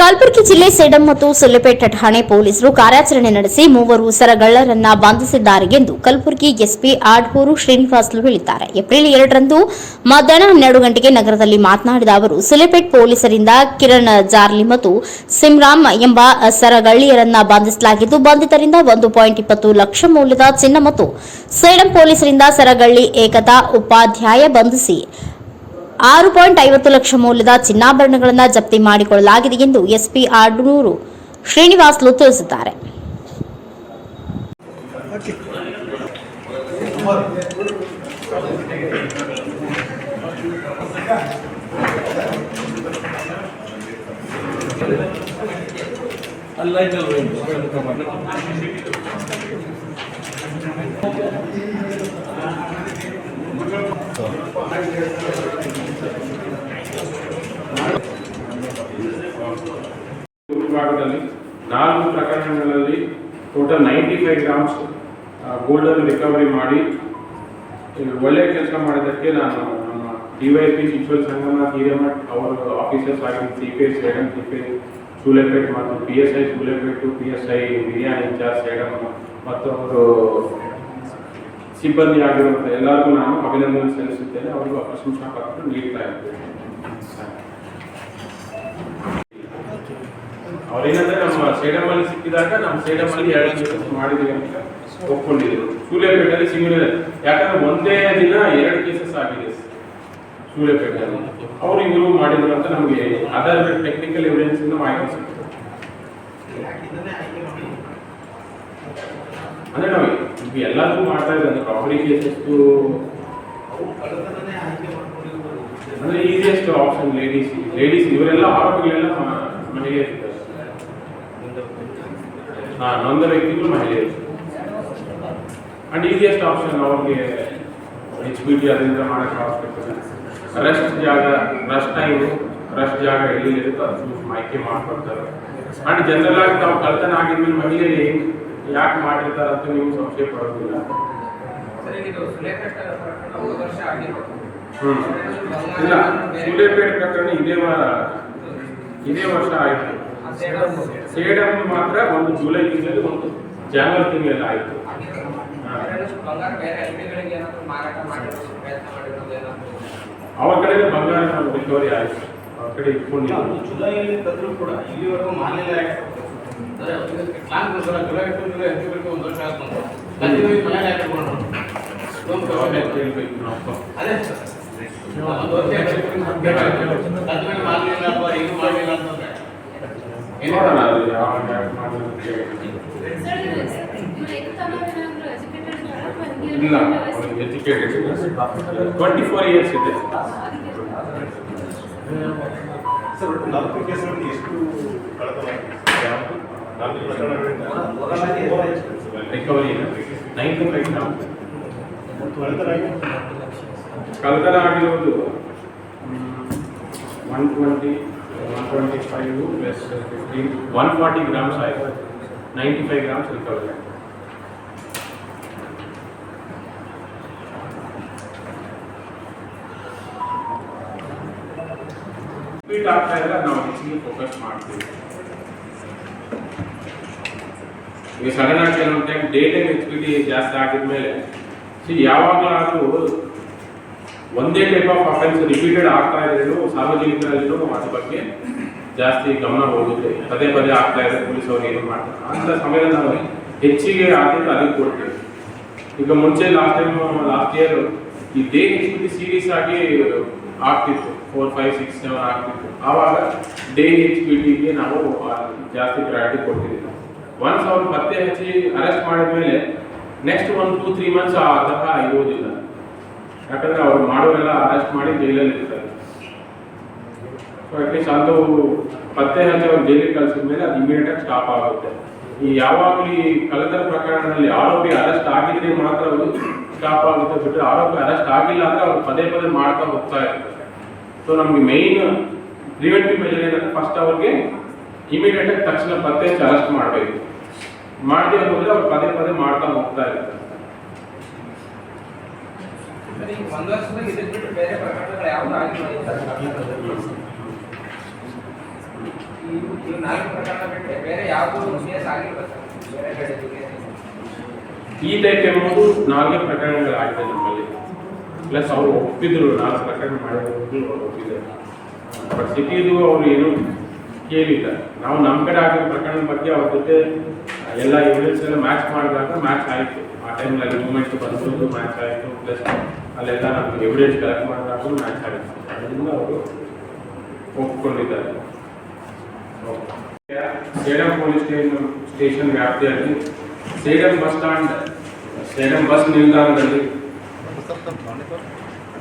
ಕಲಬುರಗಿ ಜಿಲ್ಲೆ ಸೇಡಂ ಮತ್ತು ಸುಲೆಪೇಟೆ ಠಾಣೆ ಪೊಲೀಸರು ಕಾರ್ಯಾಚರಣೆ ನಡೆಸಿ ಮೂವರು ಸರಗಳ್ಳರನ್ನ ಬಂಧಿಸಿದ್ದಾರೆ ಎಂದು ಕಲಬುರಗಿ ಎಸ್ಪಿ ಆಡ್ಹೂರು ಶ್ರೀನಿವಾಸ್ಲು ಹೇಳಿದ್ದಾರೆ. ಏಪ್ರಿಲ್ ಎರಡರಂದು ಮಧ್ಯಾಹ್ನ ಹನ್ನೆರಡು ಗಂಟೆಗೆ ನಗರದಲ್ಲಿ ಮಾತನಾಡಿದ ಅವರು ಸುಲೆಪೇಟ್ ಪೊಲೀಸರಿಂದ ಕಿರಣ್ ಜಾರ್ಲಿ ಮತ್ತು ಸಿಮ್ರಾಮ್ ಎಂಬ ಸರಗಳ್ಳಿಯರನ್ನ ಬಂಧಿಸಲಾಗಿದ್ದು, ಬಂಧಿತರಿಂದ ಒಂದು ಪಾಯಿಂಟ್ ಇಪ್ಪತ್ತು ಲಕ್ಷ ಮೌಲ್ಯದ ಚಿನ್ನ ಮತ್ತು ಸೇಡಂ ಪೊಲೀಸರಿಂದ ಸರಗಳ್ಳಿ ಏಕತಾ ಉಪಾಧ್ಯಾಯ ಬಂಧಿಸಿ ಆರು ಪಾಯಿಂಟ್ ಐವತ್ತು ಲಕ್ಷ ಮೌಲ್ಯದ ಚಿನ್ನಾಭರಣಗಳನ್ನು ಜಪ್ತಿ ಮಾಡಿಕೊಳ್ಳಲಾಗಿದೆ ಎಂದು ಎಸ್ಪಿ ಆಡೂರು ಶ್ರೀನಿವಾಸ್ಲು ತಿಳಿಸಿದ್ದಾರೆ. ವಿಭಾಗದಲ್ಲಿ ನಾಲ್ಕು ಪ್ರಕರಣಗಳಲ್ಲಿ ಟೋಟಲ್ ನೈಂಟಿ ಫೈವ್ ಗ್ರಾಮ್ಸ್ ಗೋಲ್ಡನ್ನು ರಿಕವರಿ ಮಾಡಿ ಒಳ್ಳೆಯ ಕೆಲಸ ಮಾಡಿದ್ದಕ್ಕೆ ನಾನು ನಮ್ಮ ಡಿ ವೈ ಪಿ ಶಿಶುವಲ್ ಸಂಗಮನಾಥ್ ಹಿರೇಮಠ್ ಅವರ ಆಫೀಸರ್ಸ್ ಆಗಿ C P S Sedam C P Sulepet ಮತ್ತು P S I Sulepet P S I biryani in charge Sedam ಮತ್ತು ಅವರು ಸಿಬ್ಬಂದಿ ಆಗಿರುವಂಥ ಎಲ್ಲರಿಗೂ ನಾನು ಅಭಿನಂದನೆ ಸಲ್ಲಿಸುತ್ತೇನೆ. ಅವರಿಗೂ ಅಪ್ರಶಂಸಾ ಪತ್ರ ನೀಡ್ತಾ ಇದ್ದೇನೆ. ಅವ್ರೇನಂದ್ರೆ ನಮ್ಮ ಸೇಡಮಲ್ಲಿ ಸಿಕ್ಕಿದಾಗ ನಮ್ಮ ಸೇಡಮಲ್ಲಿ ಎರಡು ದಿವಸ ಮಾಡಿದೀವಿ ಅಂತ ಒಪ್ಕೊಂಡಿದ್ರು. ಸೂರ್ಯಪೇಟೆಯಲ್ಲಿ ಸಿಂಗಲ್ ಯಾಕಂದ್ರೆ ಒಂದೇ ದಿನ ಎರಡು ಕೇಸಸ್ ಆಗಿದೆ ಸೂರ್ಯಪೇಟೆಯಲ್ಲಿ. ಅವ್ರು ಇವರು ಮಾಡಿದ್ರು ಅಂತ ನಮಗೆ ಅದರ ಟೆಕ್ನಿಕಲ್ ಎವಿಡೆನ್ಸ್ ಇಂದ ಮಾಹಿತಿ ಸಿಕ್ಕಿದೆ. ಅಂದ್ರೆ ನಾವು ಈಗ ಎಲ್ಲದೂ ಮಾಡ್ತಾ ಇದ್ದಾರೆ ರಾಬರಿ ಕೇಸಸ್ ಅಂದ್ರೆ ಈಸಿಯೆಸ್ಟ್ ಆಪ್ಷನ್ ಲೇಡೀಸ್ ಲೇಡೀಸ್ ಇವರೆಲ್ಲ ಆರೋಪಿಗಳೆಲ್ಲ ಮನೆಗೆ ಹಾ ನೊಂದ ವ್ಯಕ್ತಿಗಳು ಮಹಿಳೆಯರು. ಅಂಡ್ ಈಸಿಯೆಸ್ಟ್ ಆಪ್ಷನ್ ಅವ್ರಿಗೆ ಎಚ್ ಬಿ ಟಿ ಅದರಿಂದ ಮಾಡಕ್ಕೆ ಅವಶ್ಯಕತೆ ರೆಸ್ಟ್ ಜಾಗ ರೆಸ್ಟ್ ಟೈಮು ರೆಸ್ಟ್ ಜಾಗ ಎಲ್ಲಿ ಇರುತ್ತೋ ಅದು ಆಯ್ಕೆ ಮಾಡ್ಕೊಡ್ತಾರೆ. ಅಂಡ್ ಜನರಲ್ ಆಗಿ ತಾವು ಕಳ್ತನ ಆಗಿದ್ಮೇಲೆ ಮಹಿಳೆಯರು ಯಾಕೆ ಮಾಡಿರ್ತಾರೆ ಅಂತ ನೀವು ಸಂಶಯ ಪಡೋದಿಲ್ಲ. ಹ್ಞೂ ಇಲ್ಲ ಸೂರ್ಯಪೇಟೆ ಪ್ರಕರಣ ಇದೇ ವಾರ ಇದೇ ವರ್ಷ ಆಯ್ತು. ಆ ಸೇಡಂ ಸೇಡಂ ಮಾತ್ರ ಒಂದು ಜುಲೈ ತಿಂಗಳಲ್ಲಿ ಒಂದು ಜಾನ್ವರಿ ತಿಂಗಳಲ್ಲಿ ಆಯ್ತು. ಅವ್ರ ಕಡೆ ಬಂಗಾರ ರಿಕವರಿ ಆಯಿತು. ಅವ್ರ ಕಡೆ ಇಟ್ಕೊಂಡಿಲ್ಲ ಜುಲೈಯಲ್ಲಿ ತಂದ್ರು ಕೂಡ ಇಲ್ಲಿವರೆಗೂ ಮಾಲಿನ್ಯ ಅದೇ ಒಂದು ವರ್ಷ ಕಂಟಿನ್ಯೂ ಅಥವಾ ಏನು ಮಾಡಲಿಲ್ಲ ಅಂತಂದ್ರೆ ನೋಡೋಣ ಅದು ಯಾವಾಗ ಯಾಕೆ ಮಾಡಿದ್ರು ಅಂತ ಹೇಳಿ. ಇಲ್ಲ ಎಜುಕೇಟೆಡ್ ಟ್ವೆಂಟಿ ಫೋರ್ ಇಯರ್ಸ್ ಇದೆ ಸರ್ ಒಟ್ಟು ನಾಲ್ಕು ಕೇಸ್ಗಳಲ್ಲಿ ಎಷ್ಟು ಕಳೆದವಾಗಿದೆ ನಾಲ್ಕು ಪ್ರಕರಣಗಳಿಂದ ರಿಕವರಿ ನೈಂಟಿ ಫೈವ್ ನಾವು ಕಳೆದರಾಗಿ ಕಳ್ತನ ಆಗಿರೋದು one twenty one forty grams ಆಯಿತು ನೈಂಟಿ ಫೈವ್ ಗ್ರಾಮ್ಸ್ ರಿಕವರಿ ಆಯಿತು ರಿಪೀಟ್ ಆಗ್ತಾ ಇದ್ರೆ ನಾವು ಹೆಚ್ಚಿಗೆ ಫೋಕಸ್ ಮಾಡ್ತೀವಿ ಈಗ ಸಡನ್ ಆಗಿ ಕೆಲವೊಂದು ಟೈಮ್ ಡೇ ಟೈಮ್ ಎಕ್ಸ್ಪಿಟಿ ಜಾಸ್ತಿ ಆಗಿದ್ಮೇಲೆ ಸಿ ಯಾವಾಗಲಾದರೂ ಒಂದೇ ಟೈಪ್ ಆಫ್ ಅಫೆನ್ಸ್ ರಿಪೀಟೆಡ್ ಆಗ್ತಾ ಇದ್ರೂ ಸಾರ್ವಜನಿಕರಲ್ಲಿನೂ ಅದ್ರ ಬಗ್ಗೆ ಜಾಸ್ತಿ ಗಮನ ಹೋಗುತ್ತೆ. ಪದೇ ಪದೇ ಆಗ್ತಾ ಇದೆ ಪೊಲೀಸ್ ಅವ್ರು ಏನು ಮಾಡ್ತಾರೆ? ಅಂತ ಸಮಯದಲ್ಲಿ ನಾವು ಹೆಚ್ಚಿಗೆ ಆದ್ಯತೆ ಅದಕ್ಕೆ ಕೊಡ್ತೇವೆ. ಈಗ ಮುಂಚೆ ಲಾಸ್ಟ್ ಟೈಮ್ ಲಾಸ್ಟ್ ಇಯರ್ ಈ ಡೇ ಎಕ್ಸ್ಪಿಟಿ ಸೀರೀಸ್ ಆಗಿ ಆಗ್ತಿತ್ತು. ಫೋರ್ ಫೈವ್ ಸಿಕ್ಸ್ ಸೆವೆನ್ ಆಗ್ತಿತ್ತು. ಆವಾಗ ಡೇ ಹೆಚ್ ಪಿ ಟಿಗೆ ನಾವು ಜಾಸ್ತಿ ಪ್ರಯಾರಿಟಿ ಕೊಡ್ತಿದ್ವಿ ಒನ್ಸ್ ಅವ್ರು ಪತ್ತೆ ಹಚ್ಚಿ ಅರೆಸ್ಟ್ ಮಾಡಿದ್ಮೇಲೆ ನೆಕ್ಸ್ಟ್ ಒಂದು ಟೂ ತ್ರೀ ಮಂತ್ಸ್ ಆ ತರಹ ಇರೋದಿಲ್ಲ ಯಾಕಂದ್ರೆ ಅವ್ರು ಮಾಡೋರೆಲ್ಲ ಅರೆಸ್ಟ್ ಮಾಡಿ ಜೈಲಲ್ಲಿ ಇರ್ತಾರೆ. ಸೊ ಅಟ್ಲೀಸ್ಟ್ ಅದು ಪತ್ತೆ ಹಚ್ಚಿ ಅವ್ರು ಜೈಲಿಗೆ ಕಳಿಸಿದ ಮೇಲೆ ಅದು ಇಮಿಡಿಯೇಟ್ ಆಗಿ ಸ್ಟಾಪ್ ಆಗುತ್ತೆ. ಈ ಯಾವಾಗಲೂ ಈ ಕಳ್ಳತನ ಪ್ರಕರಣದಲ್ಲಿ ಆರೋಪಿ ಅರೆಸ್ಟ್ ಆಗಿದ್ರೆ ಮಾತ್ರ ಅವರು ಸ್ಟಾಪ್ ಆಗುತ್ತೆ ಬಿಟ್ಟರೆ ಆರೋಪಿ ಅರೆಸ್ಟ್ ಆಗಿಲ್ಲ ಅಂದ್ರೆ ಅವ್ರು ಪದೇ ಪದೇ ಮಾಡ್ತಾ ಹೋಗ್ತಾ ಇರ್ತಾರೆ. ಸೊ ನಮ್ಗೆ ಮೇಯ್ನ್ ಪ್ರಿವೆಂಟಿವ್ ಮೆಜರ್ ಏನಂದ್ರೆ ಫಸ್ಟ್ ಅವ್ರಿಗೆ ಇಮಿಡಿಯೇಟ್ ಆಗಿ ತಕ್ಷಣ ಪತ್ತೆ ಹಚ್ಚಿ ಅರೆಸ್ಟ್ ಮಾಡಬೇಕು. ಮಾಡಿದ್ರೆ ಹೋದ್ರೆ ಅವ್ರು ಪದೇ ಪದೇ ಮಾಡ್ತಾ ಹೋಗ್ತಾ ಇರ್ತಾರೆ. ಈ ಟೈಪ್ ಎಂಬುದು ಪ್ರಕರಣಗಳು ಪ್ರಕರಣಗಳಾಗಿದೆ ನಮ್ಮಲ್ಲಿ. ಪ್ಲಸ್ ಅವರು ಒಪ್ಪಿದ್ರು, ನಾಲ್ಕು ಪ್ರಕರಣ ಮಾಡಿದ್ರು, ಒಪ್ಪಿದ್ರು ಬಟ್ ಸಿಟಿದು ಅವರು ಏನು ಕೇಳಿಲ್ಲ. ನಾವು ನಮ್ಮ ಕಡೆ ಆಗಿರೋ ಪ್ರಕರಣದ ಬಗ್ಗೆ ಅವ್ರ ಜೊತೆ ಎಲ್ಲ ಎವಿಡೆನ್ಸ್ ಎಲ್ಲ ಮ್ಯಾಚ್ ಮಾಡಿದಾಗ ಮ್ಯಾಚ್ ಆಯಿತು. ಆ ಟೈಮಲ್ಲಿ ಮೂಮೆಂಟ್ ಬಂದು ಮ್ಯಾಚ್ ಆಯಿತು ಪ್ಲಸ್ ಅಲ್ಲೆಲ್ಲ ನಮ್ಗೆ ಎವಿಡೆನ್ಸ್ ಕಲೆಕ್ಟ್ ಮಾಡಿದಾಗ ಮ್ಯಾಚ್ ಆಯಿತು ಅದರಿಂದ ಅವರು ಒಪ್ಪಿಕೊಂಡಿದ್ದಾರೆ ಸೇಡಂ ಪೊಲೀಸ್ ಸ್ಟೇಷನ್ ಸ್ಟೇಷನ್ ವ್ಯಾಪ್ತಿಯಲ್ಲಿ Sedam bus stand Sedam bus ನಿಲ್ದಾಣದಲ್ಲಿ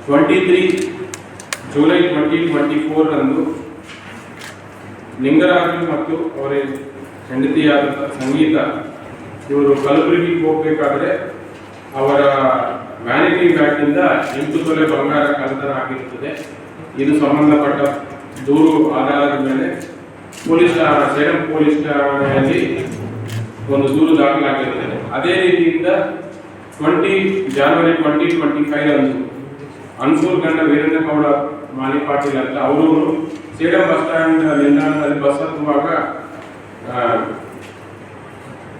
twenty three July twenty twenty four ರಂದು ಲಿಂಗರಾಜು ಮತ್ತು ಅವರ ಹೆಂಡತಿಯಾದ ಸಂಗೀತ ಇವರು ಕಲಬುರಗಿಗೆ ಹೋಗಬೇಕಾದ್ರೆ ಅವರ ವ್ಯಾನಿಟಿ ಬ್ಯಾಗ್ನಿಂದ ಎಂಟು ತೊಲೆ ಬಂಗಾರ ಕಳ್ಳತನ ಆಗಿರುತ್ತದೆ ಇದು ಸಂಬಂಧಪಟ್ಟ ದೂರು ಆಧಾರದ ಮೇಲೆ ಪೊಲೀಸ್ ಠಾ- ಸೇಡಂ ಪೊಲೀಸ್ ಠಾಣೆಯಲ್ಲಿ ಒಂದು ದೂರು ದಾಖಲಾಗಿರುತ್ತದೆ ಅದೇ ರೀತಿಯಿಂದ twenty January twenty twenty five ಅಂದು ಅನ್ಸೂರ್ ಗಂಡ ವೀರೇಂದ್ರ ಗೌಡ ಮಾಲಿ ಪಾಟೀಲ್ ಅಂತ ಅವರು ಸೇಡಂ ಬಸ್ ಸ್ಟ್ಯಾಂಡ್ ನಿಲ್ದಾಣದಲ್ಲಿ ಬಸ್ ಹತ್ತುವಾಗ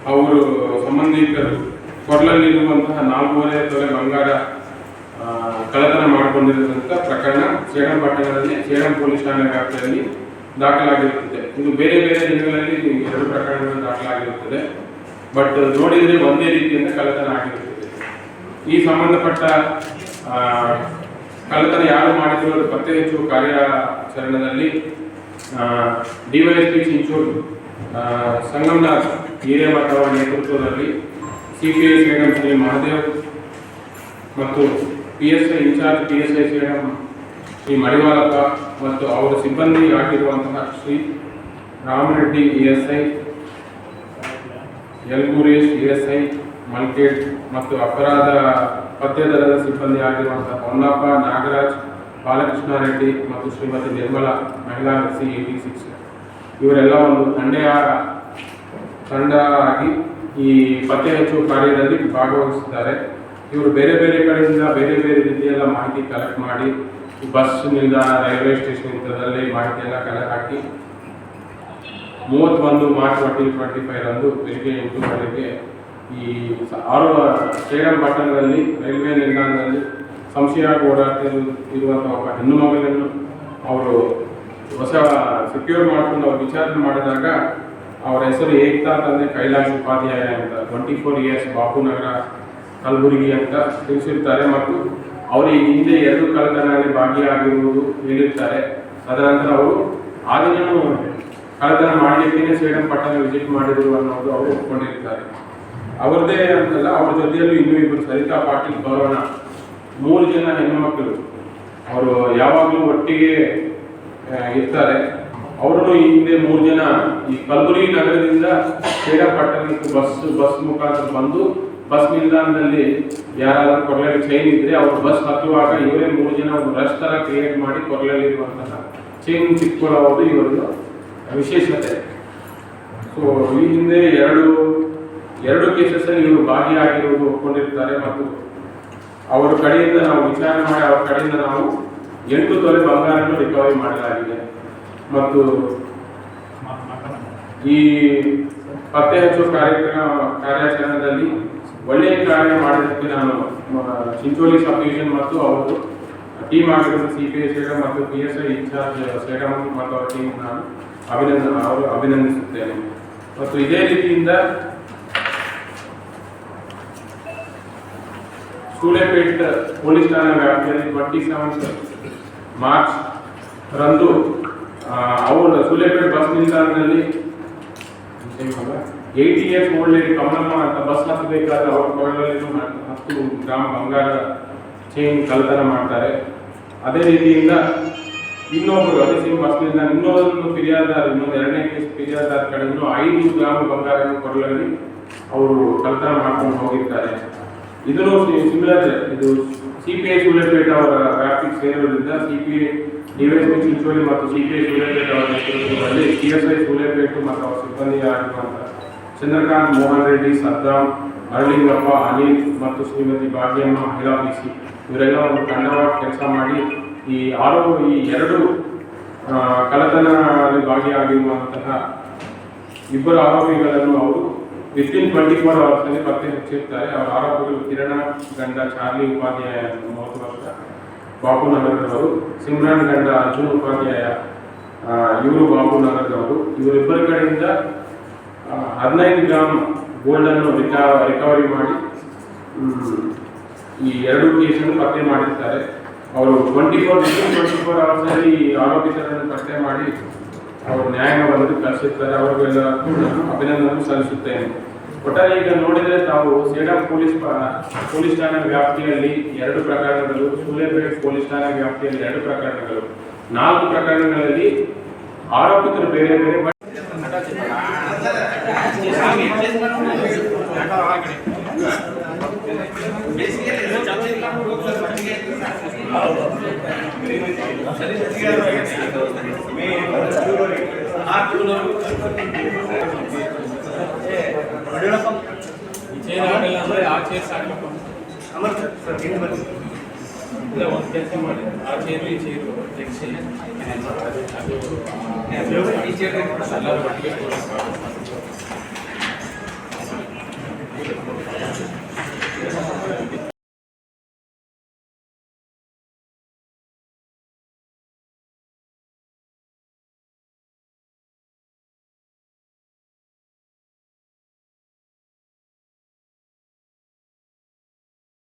ಅವರು ಸಂಬಂಧಿಕರು ಕೊಡಲಲ್ಲಿರುವಂತಹ ನಾಲ್ಕೂವರೆ ತೊಲೆ ಬಂಗಾರ ಕಳ್ಳತನ ಮಾಡಿಕೊಂಡಿರುವಂತಹ ಪ್ರಕರಣ ಸೇಡಂ ಪಟ್ಟಣದಲ್ಲಿ, ಸೇಡಂ ಪೊಲೀಸ್ ಠಾಣೆ ವ್ಯಾಪ್ತಿಯಲ್ಲಿ ದಾಖಲಾಗಿರುತ್ತದೆ. ಇದು ಬೇರೆ ಬೇರೆ ದಿನಗಳಲ್ಲಿ ಎರಡು ಪ್ರಕರಣಗಳು ದಾಖಲಾಗಿರುತ್ತದೆ. ಬಟ್ ನೋಡಿದರೆ ಒಂದೇ ರೀತಿಯಿಂದ ಕಳ್ಳತನ ಆಗಿರುತ್ತದೆ. ಈ ಸಂಬಂಧಪಟ್ಟ ಕಳ್ಳತನ ಯಾರು ಮಾಡಿದ್ರು ಪತ್ತೆ ಹೆಚ್ಚು ಕಾರ್ಯಾಚರಣೆಯಲ್ಲಿ ಡಿವೈಎಸ್ಪಿ ಚಿಂಚೂರು ಸಂಗಮನಾಥ್ ಹಿರೇಮಠ ಅವರ P CPI madam Shri Mahadev ಮತ್ತು P S I in charge P S I madam Shri Madivalappa ಮತ್ತು ಅವರ ಸಿಬ್ಬಂದಿ ಆಗಿರುವಂತಹ Shri Ramareddy A S I Yalguresh A S I Malket ಮತ್ತು ಅಪರಾಧ ಪತ್ತೆ ದಳದ ಸಿಬ್ಬಂದಿ ಆಗಿರುವಂತಹ ಹೊನ್ನಪ್ಪ ನಾಗರಾಜ್, ಬಾಲಕೃಷ್ಣ ರೆಡ್ಡಿ ಮತ್ತು ಶ್ರೀಮತಿ ನಿರ್ಮಲಾ, ಮಹಿಳಾ ಸಿ ಏಟಿ ಸಿಕ್ಸ್ ಇವರೆಲ್ಲ ಒಂದು ತಂಡೆಯ ತಂಡ ಆಗಿ ಈ ಪತ್ತೆ ಹಚ್ಚುವ ಕಾರ್ಯದಲ್ಲಿ ಭಾಗವಹಿಸಿದ್ದಾರೆ. ಇವರು ಬೇರೆ ಬೇರೆ ಕಡೆಯಿಂದ ಬೇರೆ ಬೇರೆ ರೀತಿಯೆಲ್ಲ ಮಾಹಿತಿ ಕಲೆಕ್ಟ್ ಮಾಡಿ ಬಸ್ ನಿಲ್ದಾಣ ರೈಲ್ವೆ ಸ್ಟೇಷನ್ ಇಂಥದ್ರಲ್ಲಿ ಮಾಹಿತಿಯೆಲ್ಲ ಕಲೆ ಹಾಕಿ, ಮೂವತ್ತೊಂದು ಮಾರ್ಚ್ ಟ್ವೆಂಟಿ ಟ್ವೆಂಟಿ ಫೈವ್ ರಂದು ಬೆಳಿಗ್ಗೆ ಎಂಟು ಗಂಟೆಗೆ ಈ ಆರು ಸ್ಟೇಡಿಯಂ ಪಟ್ಟಣದಲ್ಲಿ ರೈಲ್ವೆ ನಿಲ್ದಾಣದಲ್ಲಿ ಸಂಶಯವಾಗಿ ಓಡಾಡ್ತಿರು ಇರುವಂಥ ಒಬ್ಬ ಹೆಣ್ಣು ಮಗಳನ್ನು ಅವರು ಹೊಸ ಸೆಕ್ಯೂರ್ ಮಾಡಿಕೊಂಡು ಅವ್ರು ವಿಚಾರಣೆ ಮಾಡಿದಾಗ ಅವರ ಹೆಸರು ಏಕ್ತಾ ತಂದೆ ಕೈಲಾಶ್ ಉಪಾಧ್ಯಾಯ ಅಂತ. Twenty four years Bapunagara Kalaburagi ಅಂತ ತಿಳಿಸಿರ್ತಾರೆ ಮತ್ತು ಅವರು ಹಿಂದೆ ಎರಡು ಕಳ್ಳತನದಲ್ಲಿ ಭಾಗಿಯಾಗಿರುವುದು ಹೇಳಿರ್ತಾರೆ. ತದನಂತರ ಅವರು ಆ ಕಳೆದನ ಕಳ್ಳತನ ಮಾಡಲಿಕ್ಕೆ ಸೇಡಂ ಪಟ್ಟಣ ವಿಸಿಟ್ ಮಾಡಿದ್ರು ಅನ್ನೋದು ಅವರು ಒಪ್ಕೊಂಡಿರ್ತಾರೆ. ಅವರದೇ ಅಂತಲ್ಲ, ಅವ್ರ ಜೊತೆಯಲ್ಲೂ ಇನ್ನೂ ಇಬ್ಬರು ಸರಿತಾ ಪಾಟೀಲ್ ಬರೋಣ ಮೂರು ಜನ ಹೆಣ್ಣುಮಕ್ಕಳು ಅವರು ಯಾವಾಗಲೂ ಒಟ್ಟಿಗೆ ಇರ್ತಾರೆ. ಅವರು ಈ ಹಿಂದೆ ಮೂರು ಜನ ಈ ಕಲ್ಬುರಿ ನಗರದಿಂದ ಶ್ರೀರಂಗಪಟ್ಟಣಕ್ಕೆ ಬಸ್ ಬಸ್ ಮುಖಾಂತರ ಬಂದು ಬಸ್ ನಿಲ್ದಾಣದಲ್ಲಿ ಯಾರಾದರೂ ಕೊರಳಲ್ಲಿ ಚೈನ್ ಇದ್ರೆ ಅವರು ಬಸ್ ಹತ್ತುವಾಗ ಇವರೇ ಮೂರು ಜನ ಒಂದು ರಶ್ ಥರ ಕ್ರಿಯೇಟ್ ಮಾಡಿ ಕೊರಳಲ್ಲಿ ಇರುವಂತಹ ಚೈನ್ ಸಿಕ್ಕೊಳ್ಳೋದು ಇವರದ್ದು ವಿಶೇಷತೆ. ಸೊ ಈ ಹಿಂದೆ ಎರಡು ಎರಡು ಕೇಸಸ್ ಅಲ್ಲಿ ಇವರು ಭಾಗಿಯಾಗಿರುವುದು ಒಪ್ಕೊಂಡಿರ್ತಾರೆ ಮತ್ತು ಅವರ ಕಡೆಯಿಂದ ನಾವು ವಿಚಾರಣೆ ಮಾಡಿ ಅವರ ಕಡೆಯಿಂದ ನಾವು ಎಂಟು ತೊಲೆ ಬಂಗಾರವನ್ನು ರಿಕವರಿ ಮಾಡಲಾಗಿದೆ. ಮತ್ತು ಈ ಪತ್ತೆ ಹಚ್ಚುವ ಕಾರ್ಯಕ್ರಮ, ಕಾರ್ಯಾಚರಣೆಯಲ್ಲಿ ಒಳ್ಳೆಯ ಕಾರ್ಯ ಮಾಡಿದ್ದಕ್ಕೆ ನಾನು ಚಿಂಚೋಳಿ ಸಬ್ ಡಿವಿಷನ್ ಮತ್ತು ಅವರು ಟೀಮ್ ಆಗಿರುವ ಸಿ ಪಿ ಎಸ್ ಮತ್ತು P S I in charge Sedam ಮತ್ತು ಅವರ ಟೀಮ್ ನಾನು ಅಭಿನಂದ, ಅವರು ಅಭಿನಂದಿಸುತ್ತೇನೆ. ಮತ್ತು ಇದೇ ರೀತಿಯಿಂದ ಸೂಳೆಪೇಟ್ ಪೊಲೀಸ್ ಠಾಣೆ ವ್ಯಾಪ್ತಿಯಲ್ಲಿ ಟ್ವೆಂಟಿ ಸೆವೆಂತ್ ಮಾರ್ಚ್ ರಂದು ಅವರು ಸೂಲೆಪೇಟ್ ಬಸ್ ನಿಲ್ದಾಣದಲ್ಲಿ eighty years old lady Kamalamma ಅಂತ ಬಸ್ ಹತ್ತಬೇಕಾದ್ರೆ ಅವ್ರ ಕೊರಳಲ್ಲಿ ಹತ್ತು ಗ್ರಾಮ್ ಬಂಗಾರ ಚೈನ್ ಕಳ್ಳತನ ಮಾಡ್ತಾರೆ. ಅದೇ ರೀತಿಯಿಂದ ಇನ್ನೊಬ್ಬರು ಅದೇ ಸೇಮ್ ಬಸ್ ನಿಲ್ದಾಣ, ಇನ್ನೊಂದು ಫಿರ್ಯಾದಾರ ಇನ್ನೊಂದು ಎರಡನೇ ಕೇಸ್ ಫಿರ್ಯಾದಾರ ಕಡೆಯಿಂದ ಐದು ಗ್ರಾಮ್ ಬಂಗಾರ ಕೊರಳಲ್ಲಿ ಅವರು ಕಳ್ಳತನ ಮಾಡ್ಕೊಂಡು ಹೋಗಿರ್ತಾರೆ. ಇದನ್ನು ಸಿಮಿಲರ್ ಇದು ಸಿ ಪಿ ಐ ಸೂಲೆಪೇಟ್ ಅವರ traffic ಸೇರೋದ್ರಿಂದ C P I DYSP Chincholi ಮತ್ತು C P I Sulepet C S I Sulepet ಮತ್ತು ಅವರ ಸಿಬ್ಬಂದಿ ಆಗಿರುವಂತಹ ಚಂದ್ರಕಾಂತ್ ಮೋಹನ್ ರೆಡ್ಡಿ ಸದ್ದಾಂ ಅರಳಿಂಗಪ್ಪ ಅನಿಲ್ ಮತ್ತು ಶ್ರೀಮತಿ ಭಾಗ್ಯಮ್ಮ ಪಿಸಿ ಇವರೆಲ್ಲ ಒಂದು ತಂಡವಾಗಿ ಕೆಲಸ ಮಾಡಿ ಈ ಆರು, ಈ ಎರಡು ಕಳ್ಳತನದಲ್ಲಿ ಭಾಗಿಯಾಗಿರುವಂತಹ ಇಬ್ಬರು ಆರೋಪಿಗಳನ್ನು ಅವರು ವಿತಿನ್ ಟ್ವೆಂಟಿ ಫೋರ್ ಅವರ್ಸ್ ಅಲ್ಲಿ ಪತ್ತೆ ಹಚ್ಚಿರ್ತಾರೆ. ಅವರ ಆರೋಪಿಗಳು ಕಿರಣ ಗಂಡ ಚಾರ್ಲಿ ಉಪಾಧ್ಯಾಯ ಮೂವತ್ತು ವರ್ಷ ಬಾಬು ನಗರದವರು ಸಿಮ್ರಾನ್ ಗಂಡ ಅರ್ಜುನ್ ಉಪಾಧ್ಯಾಯ ಇವರು ಬಾಬು ನಗರದವರು ಇವರಿಬ್ಬರ ಕಡೆಯಿಂದ ಹದಿನೈದು ಗ್ರಾಮ್ ಗೋಲ್ಡನ್ನು ರಿಕಾ ರಿಕವರಿ ಮಾಡಿ ಈ ಎರಡು ಕೇಸನ್ನು ಪತ್ತೆ ಮಾಡಿರ್ತಾರೆ. ಅವರು ಟ್ವೆಂಟಿ ಫೋರ್ ಟ್ವೆಂಟಿ ಫೋರ್ ಅವರ್ಸಲ್ಲಿ ಆರೋಪಿತರನ್ನು ಪತ್ತೆ ಮಾಡಿ, ಅವರು ನ್ಯಾಯಾಂಗವನ್ನು ಕಳಿಸಿರ್ತಾರೆ. ಅವರಿಗೆಲ್ಲ ಅಭಿನಂದನೆ ಸಲ್ಲಿಸುತ್ತೇನೆ. ಒಟ್ಟಾರೆ ಈಗ ನೋಡಿದರೆ ತಾವು ಸೇಡಂ ಪೊಲೀಸ್ ಪೊಲೀಸ್ ಠಾಣೆ ವ್ಯಾಪ್ತಿಯಲ್ಲಿ ಎರಡು ಪ್ರಕರಣಗಳು, ಸೂರ್ಯಾಪೇಟೆ ಪೊಲೀಸ್ ಠಾಣೆ ವ್ಯಾಪ್ತಿಯಲ್ಲಿ ಎರಡು ಪ್ರಕರಣಗಳು. ನಾಲ್ಕು ಪ್ರಕರಣಗಳಲ್ಲಿ ಆರೋಪಿತರು ಬೇರೆ ಬೇರೆ അവരോടൊപ്പം അമർത്ത് സർ എന്ത് മനസ്സിലായി